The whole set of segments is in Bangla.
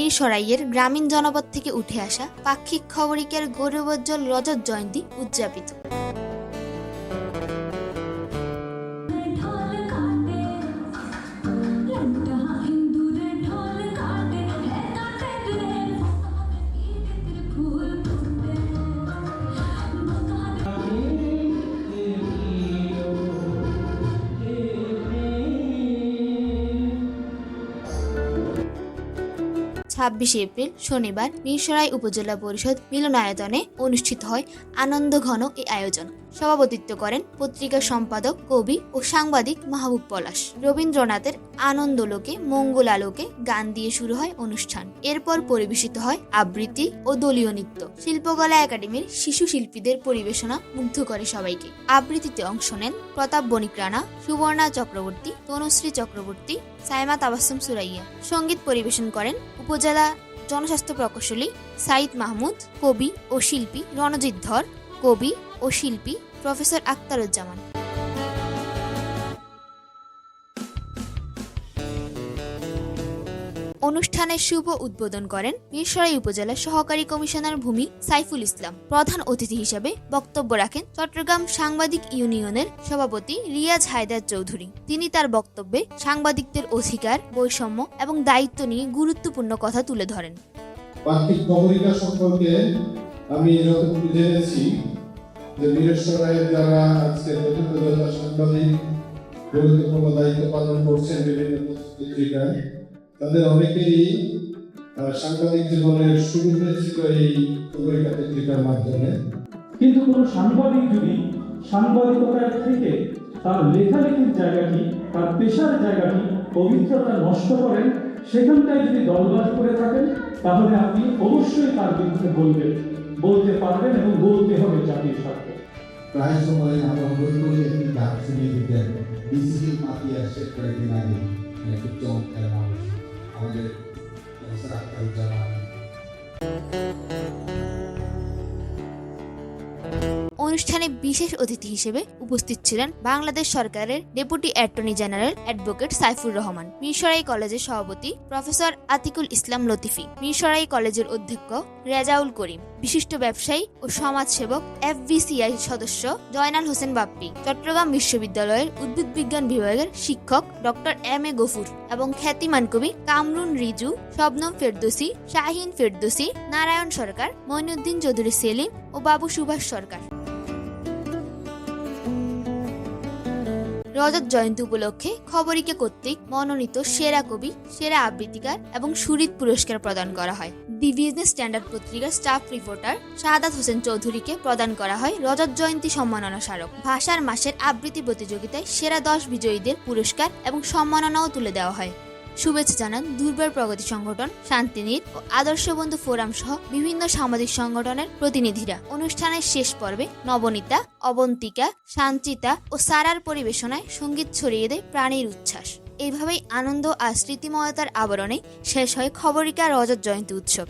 মিরসরাইয়ের গ্রামীণ জনপদ থেকে উঠে আসা পাক্ষিক খবরিকের গৌরবোজ্জ্বল রজত জয়ন্তী উদযাপিত। ছাব্বিশে এপ্রিল শনিবার মিরসরাই উপজেলা পরিষদ মিলনায়তনে অনুষ্ঠিত হয় আনন্দ ঘন এই আয়োজন। সভাপতিত্ব করেন পত্রিকা সম্পাদক, কবি ও সাংবাদিক মাহবুব পলাশ। রবীন্দ্রনাথের আনন্দলোকে মঙ্গল আলোকে গান দিয়ে শুরু হয় অনুষ্ঠান। এরপর পরিবেশিত হয় আবৃত্তি ও দলীয় নৃত্য। শিল্পকলা একাডেমির শিশু শিল্পীদের পরিবেশনা মুগ্ধ করে সবাইকে। আবৃত্তিতে অংশ নেন প্রতাপ বণিক রানা সুবর্ণা চক্রবর্তী, তনুশ্রী চক্রবর্তী, সাইমা তাবাসুম সুরাইয়া। সংগীত পরিবেশন করেন উপজেলা জনস্বাস্থ্য প্রকৌশলী সাইদ মাহমুদ, কবি ও শিল্পী রণজিৎ ধর কবি ও শিল্পী প্রফেসর আক্তারুজ্জামান অনুষ্ঠানের শুভ উদ্বোধন করেন মিরসরাই উপজেলার সহকারী কমিশনার ভূমি সাইফুল ইসলাম। প্রধান অতিথি হিসেবে বক্তব্য রাখেন চট্টগ্রাম সাংবাদিক ইউনিয়নের সভাপতি রিয়াজ হায়দার চৌধুরী। তিনি তার বক্তব্যে সাংবাদিকদের অধিকার, বৈষম্য এবং দায়িত্ব নিয়ে গুরুত্বপূর্ণ কথা তুলে ধরেন। আমি যতটুকু জেনেছি যে বীরেশ্বরায়ের যারা আজকে প্রতিযোগিতা সাংবাদিক গুরুত্বপূর্ণ দায়িত্ব পালন করছেন বিভিন্ন পত্রিকায়। তাদের অনেকেই সাংবাদিক জীবনের শুরু হয়েছিল এই খবরিকা পত্রিকার মাধ্যমে। কিন্তু কোনো সাংবাদিক যদি সাংবাদিকতার থেকে তার লেখালেখির জায়গাটি, তার পেশার জায়গাটি, পবিত্রতা নষ্ট করেন, সেখানটায় যদি দলবাস করে থাকেন, তাহলে আপনি অবশ্যই তার বিরুদ্ধে বলবেন। বলতে পারবেন এবং বলতে হবে জাতির স্বার্থে। প্রায় সময় আমরা অনুরোধ করি একটি গান শুনিয়ে দিতেন বিসিবি মাতিয়া শেষ কয়েকদিন আগে খুব চমৎকার মানুষ। আমাদের প্রফেসর অনুষ্ঠানে বিশেষ অতিথি হিসেবে উপস্থিত ছিলেন বাংলাদেশ সরকারের deputy attorney general advocate Saifur Rahman, Mirsarai কলেজের সভাপতি প্রফেসর আতিকুল ইসলাম লতিফি, মিরসরাই কলেজের অধ্যক্ষ রেজাউল করিম, বিশিষ্ট ব্যবসায়ী ও সমাজসেবক এফ এফবিসিআই সদস্য জয়নাল হোসেন বাপ্পি, চট্টগ্রাম বিশ্ববিদ্যালয়ের উদ্ভিদ বিজ্ঞান বিভাগের শিক্ষক ডক্টর এম এ গফুর এবং খ্যাতিমান কবি কামরুন রিজু, শবনম ফেরদোসি, শাহিন ফেরদোসি, নারায়ণ সরকার, মইনুদ্দিন চৌধুরী সেলিম ও বাবু সুভাষ সরকার। রজত জয়ন্তী উপলক্ষে খবরিকে কর্তৃক মনোনীত সেরা কবি, সেরা আবৃত্তিকার এবং সুরিত পুরস্কার প্রদান করা হয়। দি বিজনেস স্ট্যান্ডার্ড পত্রিকার স্টাফ রিপোর্টার শাহাদাত হোসেন চৌধুরীকে প্রদান করা হয় রজত জয়ন্তী সম্মাননা স্মারক। ভাষার মাসের আবৃত্তি প্রতিযোগিতায় সেরা দশ বিজয়ীদের পুরস্কার এবং সম্মাননাও তুলে দেওয়া হয়। শুভেচ্ছা জানান দুর্বার প্রগতি সংগঠন শান্তিনীত ও আদর্শ বন্ধু ফোরাম সহ বিভিন্ন সামাজিক সংগঠনের প্রতিনিধিরা। অনুষ্ঠানের শেষ পর্বে নবনীতা, অবন্তিকা শান্তিতা ও সারার পরিবেশনায় সংগীত ছড়িয়ে দেয় প্রাণীর উচ্ছ্বাস। এইভাবেই আনন্দ আর স্মৃতিময়তার আবরণে শেষ হয় খবরিকা রজত জয়ন্তী উৎসব।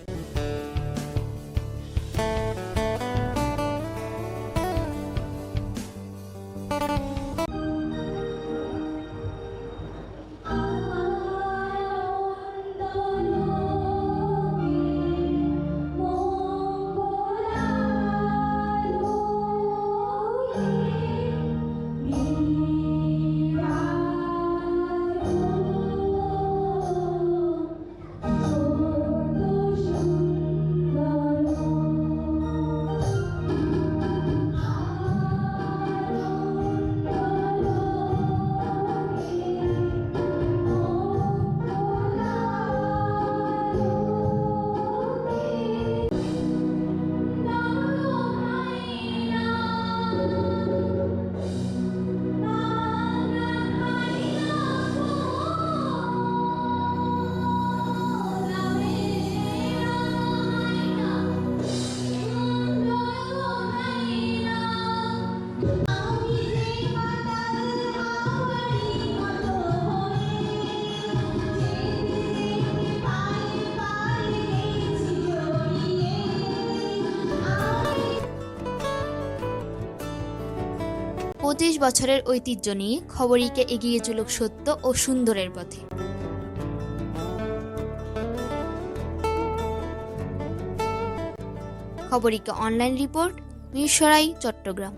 পঁয়ত্রিশ বছরের ঐতিহ্য নিয়ে খবরীকে এগিয়ে চলুক সত্য ও সুন্দরের পথে। খবরীকে অনলাইন রিপোর্ট, মিরসরাই, চট্টগ্রাম।